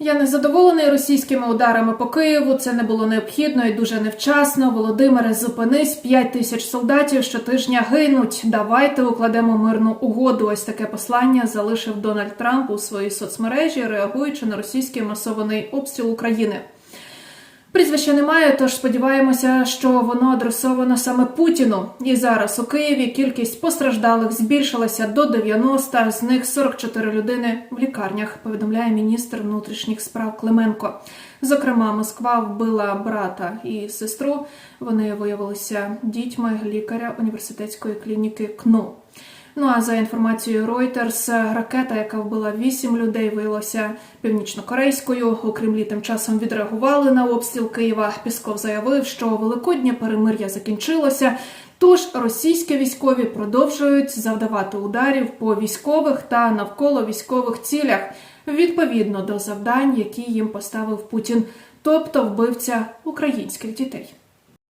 Я не задоволений російськими ударами по Києву. Це не було необхідно і дуже невчасно. Володимире, зупинись, п'ять тисяч солдатів щотижня гинуть. Давайте укладемо мирну угоду. Ось таке послання залишив Дональд Трамп у своїй соцмережі, реагуючи на російський масований обстріл України. Прізвища немає, тож сподіваємося, що воно адресовано саме Путіну. І зараз у Києві кількість постраждалих збільшилася до 90, з них 44 людини в лікарнях. Повідомляє міністр внутрішніх справ Клименко. Зокрема, Москва вбила брата і сестру. Вони виявилися дітьми лікаря університетської клініки КНУ. Ну а за інформацією Reuters, ракета, яка вбила вісім людей, виявилася північнокорейською. У Кремлі тим часом відреагували на обстріл Києва. Пісков заявив, що великоднє перемир'я закінчилося. Тож російські військові продовжують завдавати ударів по військових та навколо військових цілях відповідно до завдань, які їм поставив Путін, тобто вбивця українських дітей.